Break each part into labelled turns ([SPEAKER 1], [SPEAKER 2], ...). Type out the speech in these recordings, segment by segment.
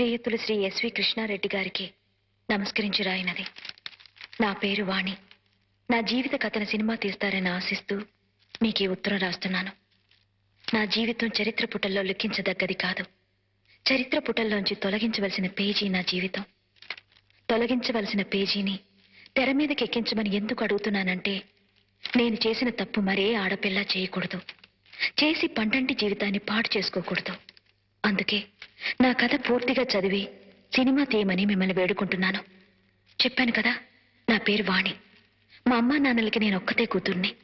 [SPEAKER 1] శ్రీయుతులు Shri SV Krishna Reddy గారికి నమస్కరించి రాయినది. నా పేరు వాణి. నా జీవిత కథన సినిమా తీస్తారని ఆశిస్తూ మీకు ఈ ఉత్తరం రాస్తున్నాను. నా జీవితం చరిత్ర పుటల్లో లిఖించదగ్గది కాదు. చరిత్ర పుటల్లోంచి తొలగించవలసిన పేజీ నా జీవితం. తొలగించవలసిన పేజీని తెర మీదకి ఎక్కించమని ఎందుకు అడుగుతున్నానంటే నేను చేసిన తప్పు మరే ఆడపిల్ల చేయకూడదు. చేసి పండంటి జీవితాన్ని పాడు చేసుకోకూడదు. అందుకే నా కథ పూర్తిగా చదివి సినిమా తీయమని మిమ్మల్ని వేడుకుంటున్నాను. చెప్పాను కదా నా పేరు వాణి. మా అమ్మా నాన్నలకి నేను ఒక్కతే కూతుర్ని.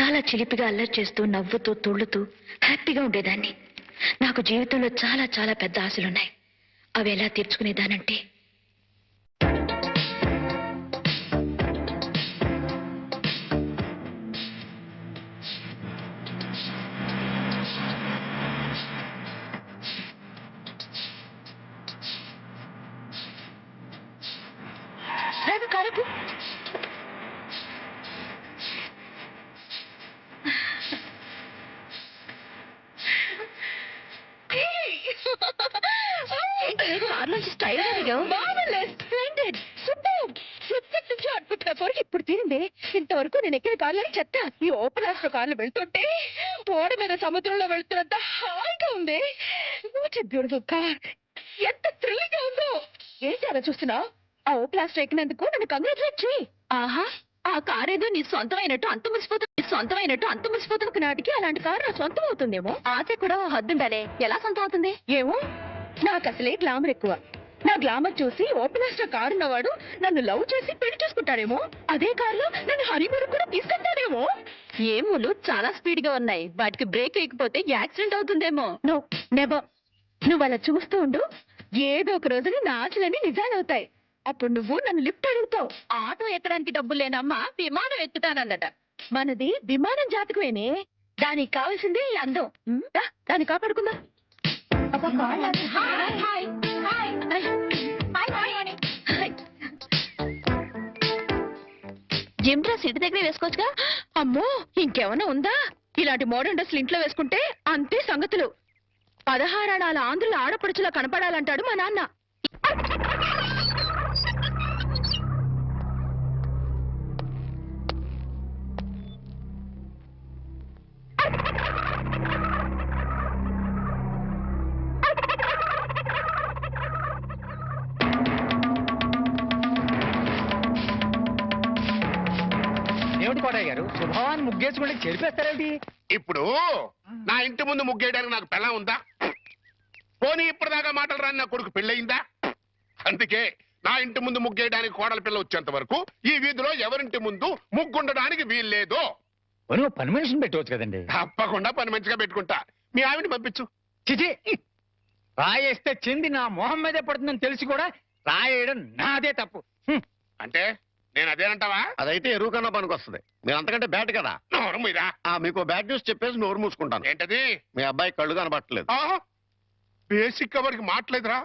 [SPEAKER 1] చాలా చిలిపిగా అల్లరి చేస్తూ నవ్వుతూ తుళ్ళుతూ హ్యాపీగా ఉండేదాన్ని. నాకు జీవితంలో చాలా చాలా పెద్ద ఆశలున్నాయి. అవి ఎలా తీర్చుకునేదానంటే రేపు కరకు కార్లోంచి స్టైల్ ఇప్పుడు తీరింది ఇంతవరకు నేను ఎక్కిన కార్లో చెత్త. ఈ ఓపెన్ ఆస్ట్రో కార్లు వెళ్తుంటే ఓడ మీద సముద్రంలో వెళ్తున్నంత హాయిగా ఉంది. బ్యూటిఫుల్ కార్ ఎంత థ్రిల్లింగ్ ఉందో. ఏంటి అలా చూస్తున్నావు? ఆ ఓపెన్ ఆస్ట్రో ఎక్కినందుకు నన్ను కంగ్రాచులేట్ చేయి ఆహా. ఆ కార్ ఏదో నీ సొంతమైనట్టు అంత మురిసిపోతుంది నీ సొంతమైనట్టు అంత మురిసిపోతున్న నాటికి అలాంటి కారు నా సొంతం అవుతుందేమో? ఆశ కూడా ఓ హద్దుండాలే. ఎలా సొంతం అవుతుంది? ఏమో? నాకు అసలే గ్లామర్ ఎక్కువ. నా గ్లామర్ చూసి ఓపెన్ ఆస్ట్రో కారు ఉన్నవాడు నన్ను లవ్ చేసి పెళ్ళి చేసుకుంటాడేమో? అదే కారులో నన్ను హనీమూన్ కూడా తీసుకెళ్తాడేమో? ఏమోలు చాలా స్పీడ్గా ఉన్నాయి. వాటికి బ్రేక్ వేయకపోతే యాక్సిడెంట్ అవుతుందేమో? No neighbour. నువ్వు అలా చూస్తూ ఉండు ఏదో ఒక రోజున నా ఆశలన్నీ నిజాలవుతాయి. అప్పుడు నువ్వు నన్ను లిఫ్ట్ అడుగుతావు. ఆటో ఎక్కడానికి డబ్బులు లేనమ్మా విమానం ఎక్కుతానన్నట. మనది విమానం జాతకమేనే. దానికి కావాల్సింది ఈ అందం. ఉమ్, దాన్ని కాపాడుకుందా. అబ్బా, కాళ్ళు అది. Hi, hi, hi. Hi. Gym dress ఇంటి దగ్గరే వేసుకోవచ్చుగా? అమ్మో ఇంకేమన్నా ఉందా? ఇలాంటి మోడర్న్ డ్రెస్లు ఇంట్లో వేసుకుంటే అంతే సంగతులు. పదహారణాల ఆంధ్రుల ఆడపడుచులా కనపడాలంటాడు మా నాన్న.
[SPEAKER 2] కోటయ్య గారు శుభవాన్ని ముగ్గేసుకుంటే చెరిపేస్తారేమిటి
[SPEAKER 3] ఇప్పుడు నా ఇంటి ముందు ముగ్గేయడానికి నాకు పెళ్ళం ఉందా? పోనీ ఇప్పటిదాకా మాటలు రాని నా కొడుకు పెళ్ళయిందా? అందుకే నా ఇంటి ముందు ముగ్గేయడానికి కోడల పిల్ల వచ్చేంత వరకు ఈ వీధిలో ఎవరింటి ముందు ముగ్గుండడానికి వీల్లేదు.
[SPEAKER 2] ఓ పని మనిషిని పెట్టవచ్చు కదండి.
[SPEAKER 3] తప్పకుండా పని మంచిగా పెట్టుకుంటా. మీ ఆవిడ పంపించు.
[SPEAKER 2] చిచి రాయేస్తే చెంది నా మొహం మీదే పడుతుందని తెలిసి కూడా రాయేయడం నాదే తప్పు. హ్మ్.
[SPEAKER 3] అంటే? నేను అదేనంటావా
[SPEAKER 4] అదైతే ఎరువు కన్నా పనికి వస్తుంది మీరు అంతకంటే బ్యాట్ కదా.
[SPEAKER 3] నోరు మీరా
[SPEAKER 4] ఆ మీకు బ్యాడ్ న్యూస్ చెప్పేసి నోరు మూసుకుంటాను.
[SPEAKER 3] ఏంటది?
[SPEAKER 4] మీ అబ్బాయి కళ్ళు కనబట్టలేదు!
[SPEAKER 3] బేసిక్ కవర్కి మాట్లేదురా.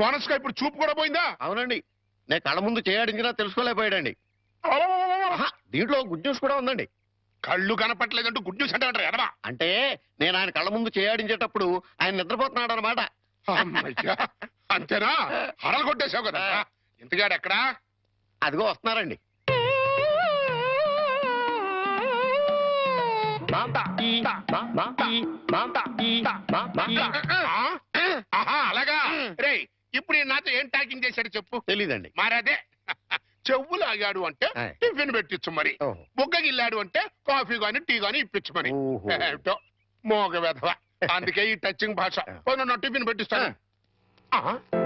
[SPEAKER 3] బోనస్గా ఇప్పుడు చూపు కూడా పోయిందా?
[SPEAKER 4] అవునండి. నేను కళ్ళ ముందు చేయాడించినా తెలుసుకోలేకపోయాడండి. దీంట్లో గుడ్ న్యూస్ కూడా ఉందండి.
[SPEAKER 3] కళ్ళు కనపట్లేదంటూ గుడ్ న్యూస్ అంటే ఎడమా.
[SPEAKER 4] అంటే నేను ఆయన కళ్ళ ముందు చేయాడించేటప్పుడు ఆయన నిద్రపోతున్నాడు అనమాట
[SPEAKER 3] అంతేనా? హరలు కొట్టేశావు కదా. ఇంతగాడు ఎక్కడా
[SPEAKER 4] అదిగో వస్తున్నారండి.
[SPEAKER 3] అలాగా? రేయ్ ఇప్పుడు నాతో ఏం టాకింగ్ చేశాడు చెప్పు.
[SPEAKER 4] తెలీదండి.
[SPEAKER 3] మరదే. చెవులు ఆగాడు అంటే. టిఫిన్ పెట్టించు మరి. వెళ్ళాడు అంటే కాఫీ గాని టీ గాని ఇప్పించు మరి. ఏమిటో మోగ వెధవ. అందుకే ఈ టచింగ్ భాష. నా టిఫిన్ పెట్టిస్తాను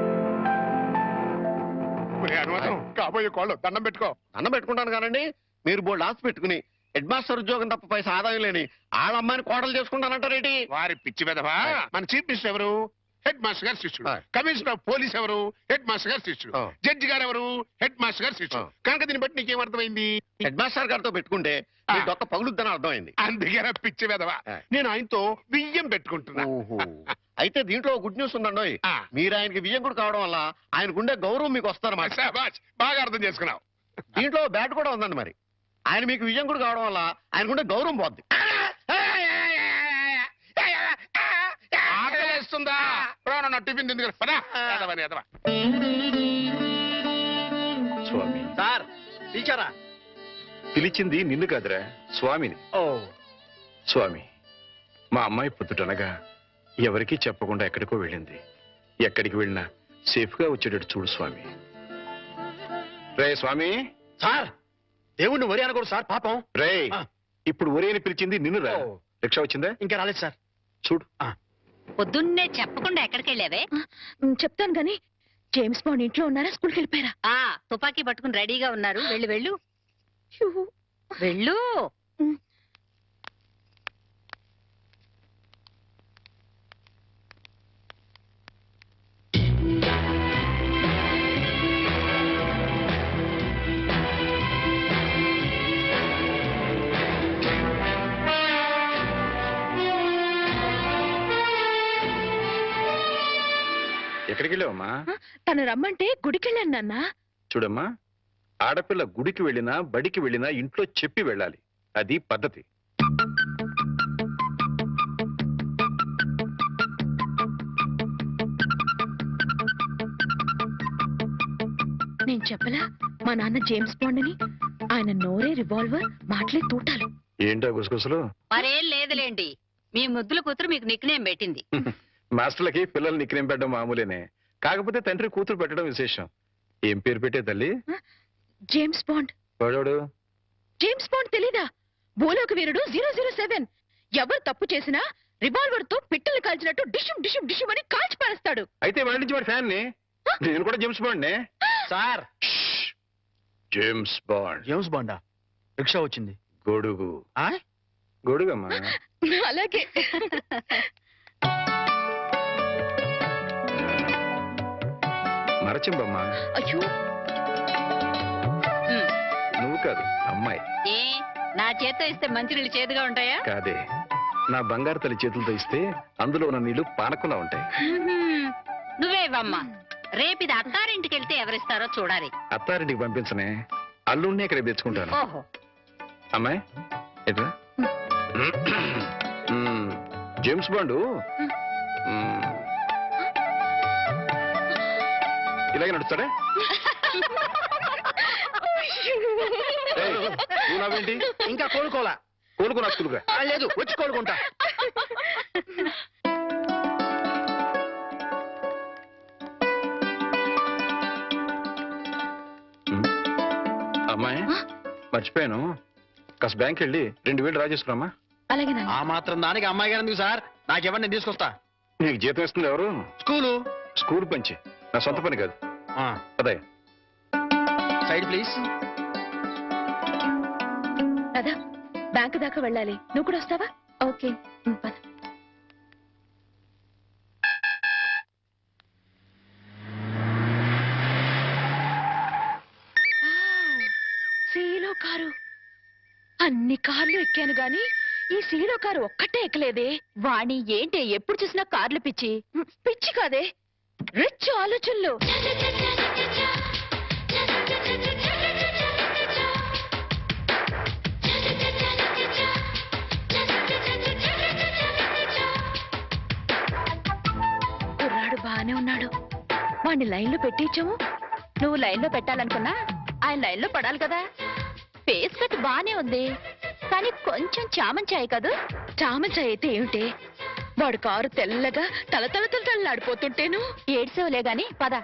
[SPEAKER 3] కాబోయే కోళ్ళు దండం పెట్టుకో.
[SPEAKER 4] అన్నం పెట్టుకుంటాను కానండి మీరు బోల్డ్ ఆస్తి పెట్టుకుని హెడ్ మాస్టర్ ఉద్యోగం తప్ప పైసా ఆదాయం లేని వాళ్ళ అమ్మాయిని కోడలు చేసుకుంటానంటారేంటి?
[SPEAKER 3] వారి పిచ్చి
[SPEAKER 4] ఆయ్.
[SPEAKER 3] మన చీఫ్ మినిస్టర్ ఎవరు? హెడ్ మాస్టర్ గారు శిష్యుడు. కమిషనర్ ఆఫ్ పోలీస్ ఎవరు హెడ్ మాస్టర్ గారు శిష్యుడు. జడ్జి గారు ఎవరు హెడ్ మాస్టర్ గారు శిష్యుడు. కనుక దీన్ని బట్టి నీకేం అర్థమైంది
[SPEAKER 4] హెడ్ మాస్టర్ గారితో పెట్టుకుంటే. డొక్క పగులుద్దని అర్థమైంది
[SPEAKER 3] అందుకే పిచ్చి వెధవ
[SPEAKER 4] ఆయ్.
[SPEAKER 3] నేను ఆయనతో బియ్యం పెట్టుకుంటున్నా
[SPEAKER 4] అయితే దీంట్లో గుడ్ న్యూస్ ఉందండి. మీరు ఆయనకి వియ్యంకుడు కావడం వల్ల ఆయనకుండే గౌరవం మీకు వస్తారన్నమాట.
[SPEAKER 3] బాగా అర్థం చేసుకున్నావు
[SPEAKER 4] దీంట్లో బ్యాట్ కూడా ఉందండి మరి ఆయన మీకు వియ్యంకుడు కావడం వల్ల ఆయనకుండే గౌరవం పోద్ది
[SPEAKER 3] వస్తుందా? నా టిఫిన్ తింది
[SPEAKER 5] స్వామి.
[SPEAKER 4] సార్ పిలిచారా?
[SPEAKER 5] పిలిచింది నిన్ను కాదురా స్వామిని.
[SPEAKER 4] ఓ.
[SPEAKER 5] స్వామి మా అమ్మాయి పుట్టుటనగా ఎవరికీ చెప్పకుండా ఎక్కడికో వెళ్ళింది. ఎక్కడికి వెళ్ళినా సేఫ్గా వచ్చేటట్టు చూడు స్వామి. రే స్వామి.
[SPEAKER 4] సార్ దేవుణ్ణి వరి అనకూడదు సార్ పాపం.
[SPEAKER 5] రే. ఇప్పుడు ఒరేని పిలిచింది నిన్ను రా. రిక్షా వచ్చిందా?
[SPEAKER 4] ఇంకా రాలేదు సార్.
[SPEAKER 5] చూడు.
[SPEAKER 6] పొద్దున్నే చెప్పకుండా ఎక్కడికి వెళ్ళావే
[SPEAKER 1] చెప్తాను గాని జేమ్స్ బాండ్ ఇంట్లో ఉన్నారా? స్కూల్కి వెళ్ళిపోయారా?
[SPEAKER 6] ఆ తుపాకీ పట్టుకుని రెడీగా ఉన్నారు. వెళ్ళు వెళ్ళు. వెళ్ళు.
[SPEAKER 5] ఎక్కడికి వెళ్ళావమ్మా
[SPEAKER 1] తను రమ్మంటే గుడికి వెళ్ళాను నాన్న.
[SPEAKER 5] చూడమ్మా ఆడపిల్ల గుడికి వెళ్ళినా బడికి వెళ్ళినా ఇంట్లో చెప్పి వెళ్ళాలి. అది పద్ధతి.
[SPEAKER 1] నేను చెప్పలా మా నాన్న జేమ్స్ బాండ్ అని ఆయన నోరే రివాల్వర్ మాటలే తూటాలు.
[SPEAKER 5] ఏంటో గుసగుసలు?
[SPEAKER 6] మరేం లేదులేండి. మీ ముద్దుల కూతురు మీకు నిక్నేం పెట్టింది.
[SPEAKER 5] మాస్టర్లకి పిల్లలు నిక్రేం పెట్టడం మామూలేనే. కాకపోతే తండ్రి కూతురు పెట్టడం విశేషం. ఏం పేరు పెట్టే తల్లి?
[SPEAKER 1] James Bond.
[SPEAKER 5] వాడోడు
[SPEAKER 1] జేమ్స్ బాండ్ తెలీదా? భూలోక వీరుడు జీరో జీరో సెవెన్. ఎవరు తప్పు చేసినా రివాల్వర్తో పిట్టలు కాల్చినట్టు డిషుం డిషుం డిషుం అని కాల్చి పారేస్తాడు.
[SPEAKER 5] అయితే వాడి నుంచి వాడి ఫ్యాన్ని నేను కూడా జేమ్స్ బాండ్ నే
[SPEAKER 4] సార్.
[SPEAKER 5] James Bond.
[SPEAKER 4] జేమ్స్ బాండా? రిక్షా వచ్చింది.
[SPEAKER 5] గొడుగు.
[SPEAKER 4] ఆ?
[SPEAKER 5] గొడుగమ్మా.
[SPEAKER 1] అలాగే.
[SPEAKER 5] మరచింబమ్మా
[SPEAKER 1] అయ్యో.
[SPEAKER 5] నువ్వు కాదు అమ్మాయి.
[SPEAKER 6] ఏ నా చేత్తో ఇస్తే మంచినీళ్ళు చేదుగా ఉంటాయా?
[SPEAKER 5] కాదే నా బంగారు తల్లి చేతులతో ఇస్తే అందులో ఉన్న నీళ్ళు పానకంలా ఉంటాయి.
[SPEAKER 6] నువ్వే ఇవ్వమ్మా. రేపు ఇది అత్తారింటికి వెళ్తే ఎవరిస్తారో చూడాలి.
[SPEAKER 5] అత్తారింటికి పంపించనే అల్లుడిని ఇక్కడ తెచ్చుకుంటాను.
[SPEAKER 6] ఓహో.
[SPEAKER 5] అమ్మాయి. James Bond? ఇలాగే నడుస్తాడే? ఏయ్, నువ్వు నవ్వేంటి
[SPEAKER 4] ఇంకా కోలుకోలా
[SPEAKER 5] కోలుకున్నా స్కూల్గా
[SPEAKER 4] ఆ, లేదు వచ్చి కోలుకుంటా.
[SPEAKER 5] అమ్మాయి మర్చిపోయాను. కాస్త బ్యాంక్ వెళ్ళి రెండు వేలు డ్రా చేసుకురామ్మా.
[SPEAKER 1] అలాగే నాన్న.
[SPEAKER 4] ఆ మాత్రం దానికి అమ్మాయి గారు ఎందుకు సార్? నాకెవరిని నేను తీసుకొస్తా.
[SPEAKER 5] నీకు జీతం ఇస్తుంది ఎవరు?
[SPEAKER 4] స్కూలు.
[SPEAKER 5] స్కూల్ పంచి. నా సొంత పని కాదు. అదయ్య
[SPEAKER 4] సైడ్ ప్లీజ్.
[SPEAKER 1] కదా బ్యాంక్ దాకా వెళ్ళాలి. నువ్వు కూడా వస్తావా? ఓకే పద. సీలో కారు. అన్ని కార్లు ఎక్కాను గాని ఈ సీలో కారు ఒక్కటే ఎక్కలేదే.
[SPEAKER 6] వాణి ఏంటి? ఎప్పుడు చూసినా కార్లు పిచ్చి.
[SPEAKER 1] పిచ్చి కాదే. రిచ్ ఆలోచనలు. కుర్రాడు బానే ఉన్నాడు. వాడిని లైన్లో పెట్టించాము.
[SPEAKER 6] నువ్వు లైన్లో పెట్టాలనుకున్నా ఆయన లైన్లో పడాలి కదా. ఫేస్ కట్ బానే ఉంది. కానీ కొంచెం చామంచాయి కదూ.
[SPEAKER 1] చామంచాయ అయితే ఏమిటి? వాడు కారు తెల్లగా తల తల తల తల్లాడిపోతుంటేను?
[SPEAKER 6] ఏడ్సేవులే గాని పద.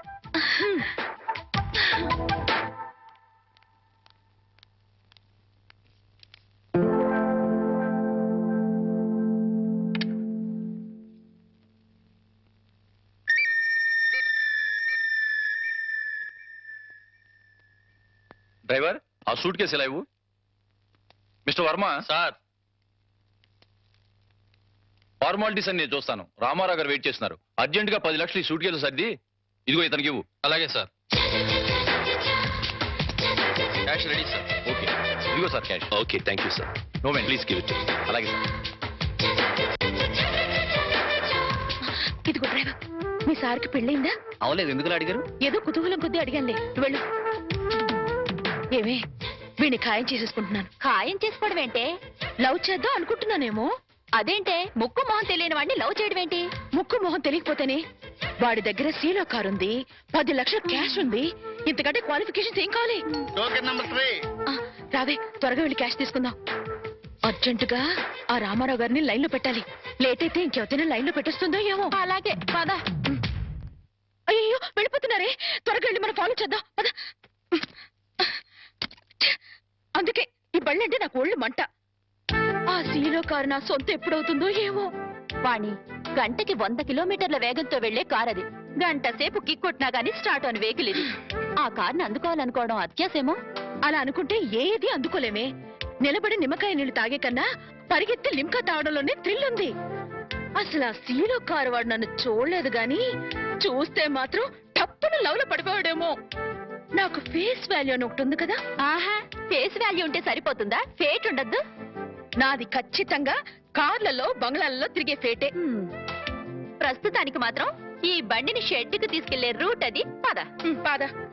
[SPEAKER 7] ఆ సూట్ కేసు ఎలా ఇవ్వు? మిస్టర్ వర్మ? సార్. ఫార్మాలిటీస్ అని నేను చూస్తాను. రామారావు గారు వెయిట్ చేస్తున్నారు. అర్జెంట్గా పది లక్షలు ఈ సూట్ కేసు సర్ది ఇదిగో ఇతనికి ఇవ్వు. అలాగే sir. Cash ready sir. Okay. ఇదిగో sir cash. Okay thank you sir. No man please give it అలాగే సార్.
[SPEAKER 1] ఇదిగో డ్రైవర్ మీ సార్కి పెళ్ళైందా
[SPEAKER 7] అవలేదు ఎందుకు అడిగారు?
[SPEAKER 1] ఏదో కుతూహలం కొద్దీ అడిగానులే. నువ్వు వెళ్ళు. ఏమే? వీడిని ఖాయం చేసేసుకుంటున్నాను.
[SPEAKER 6] ఖాయం చేసుకోవడం ఏంటే?
[SPEAKER 1] లవ్ చేద్దాం అనుకుంటున్నానేమో?
[SPEAKER 6] అదేంటే? ముక్కు మొహం తెలియని వాడిని లవ్ చేయడం ఏంటి?
[SPEAKER 1] ముక్కు మొహం తెలియకపోతేనే? వాడి దగ్గర సీలో కార్ ఉంది పది లక్షల క్యాష్ ఉంది ఇంతకంటే క్వాలిఫికేషన్స్ ఏం కావాలి?
[SPEAKER 4] Token number three.
[SPEAKER 1] ఆ, రావే త్వరగా వెళ్ళి క్యాష్ తీసుకుందాం. అర్జెంటుగా ఆ రామారావు గారిని లైన్లో పెట్టాలి. లేట్ అయితే ఇంకెవరైనా లైన్లో పెట్టేస్తుందో ఏమో.
[SPEAKER 6] అలాగే పద.
[SPEAKER 1] అయ్యో వెళ్ళిపోతున్నారే. త్వరగా వెళ్ళి మనం ఫాలో చేద్దాం. పద. అందుకే ఈ బళ్ళంటే నాకు ఒళ్ళు మంట. ఆ సీలో కారు నా సొంత ఎప్పుడవుతుందో ఏమో.
[SPEAKER 6] వాణి గంటకి వంద కిలోమీటర్ల వేగంతో వెళ్ళే కార్ అది గంట సేపు కిక్కొట్టినా గానీ స్టార్ట్ అని వెహికల్ ఇది. ఆ కార్ని అందుకోవాలనుకోవడం అత్యాసేమో
[SPEAKER 1] అలా అనుకుంటే ఏది అందుకోలేమే. నిలబడి నిమ్మకాయ నీళ్ళు తాగే కన్నా పరిగెత్తి లింకా తాగడంలోనే థ్రిల్ ఉంది. అసలు ఆ సీలో కారు వాడు నన్ను చూడలేదు గాని చూస్తే మాత్రం టప్పున లవ్లో పడిపోయాడేమో. నాకు ఫేస్ వాల్యూ అని ఒకటి ఉంది కదా.
[SPEAKER 6] ఆహా ఫేస్ వాల్యూ ఉంటే సరిపోతుందా? ఫేట్ ఉండద్దు.
[SPEAKER 1] నాది ఖచ్చితంగా కార్లలో బంగ్లాలలో తిరిగే ఫేటే
[SPEAKER 6] ప్రస్తుతానికి మాత్రం ఈ బండిని షెడ్డుకు తీసుకెళ్ళే రూట్ అది. పద.
[SPEAKER 1] పాద.